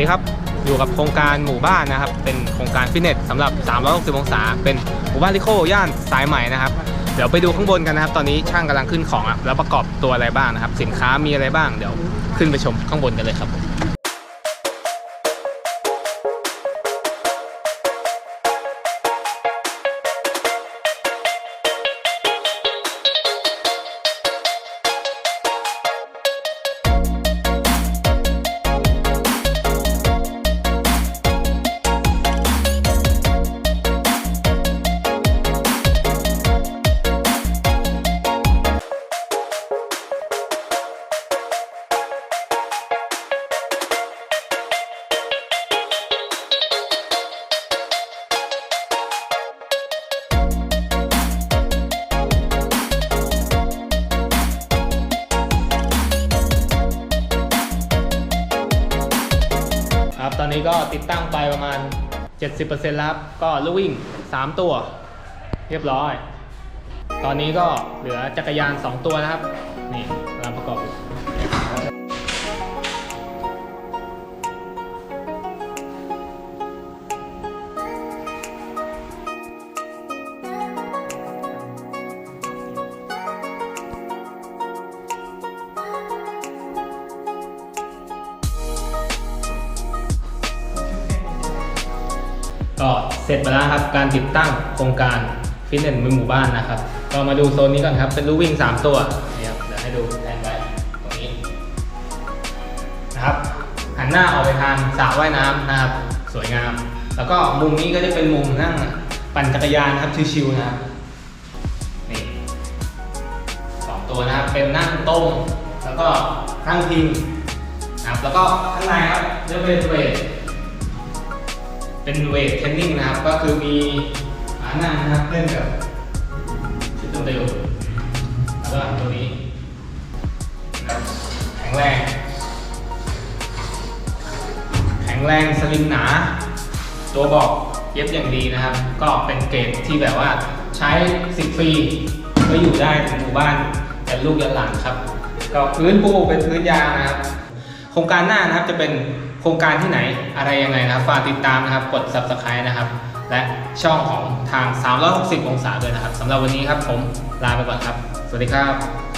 ดีครับ อยู่กับโครงการหมู่บ้านนะครับ เป็นโครงการฟิตเนสสำหรับ 360 องศา เป็นหมู่บ้านลิโคย่านสายใหม่นะครับ เดี๋ยวไปดูข้างบนกันนะครับ ตอนนี้ช่างกำลังขึ้นของอะแล้วประกอบตัวอะไรบ้างนะครับ สินค้ามีอะไรบ้าง เดี๋ยวขึ้นไปชมข้างบนกันเลยครับ ครับตอนนี้ก็ติดตั้งไปประมาณ 70%แล้วครับก็ลูกวิ่ง 3 ตัว เรียบร้อย ตอนนี้ก็เหลือจักรยาน 2 ตัวนะครับ นี่กำลังประกอบ ก็เสร็จไปแล้วครับการติดตั้งโครงการฟิตเนสในหมู่บ้านนะครับ ก็มาดูโซนนี้ก่อนครับ เป็นลูกวิ่ง 3 ตัวนี่ครับเดี๋ยวให้ดูแทนไว้ตรงนี้นะครับหันหน้าออกไปทางสระว่ายน้ำนะครับ สวยงาม แล้วก็มุมนี้ก็จะเป็นมุมนั่งปั่นจักรยานนะครับชิวๆนะครับนี่สองตัวนะครับเป็นนั่งตรงแล้วก็นั่งพิงนะครับแล้วก็ข้างในครับจะเป็นเวท เป็นเวทเทรนนิ่งนะครับ ก็คือมีขานั่งนะครับเล่นกับชุดตัวเดียวแล้วก็ตัวนี้แข็งแรง แข็งแรงสลิมหนา ตัวบอกเย็บอย่างดีนะครับ ก็เป็นเกรดที่แบบว่าใช้สิบปีก็อยู่ได้ถึงหมู่บ้านแต่ลูกยันหลานครับ ก็พื้นปูเป็นพื้นยางนะครับ โครงการหน้านะครับจะเป็น โครงการที่ไหนอะไรยังไงนะครับฝากติดตามนะครับกด subscribe นะครับ และช่องของทาง 360 องศาด้วยนะครับสำหรับวันนี้ครับผมลาไปก่อนครับ สวัสดีครับ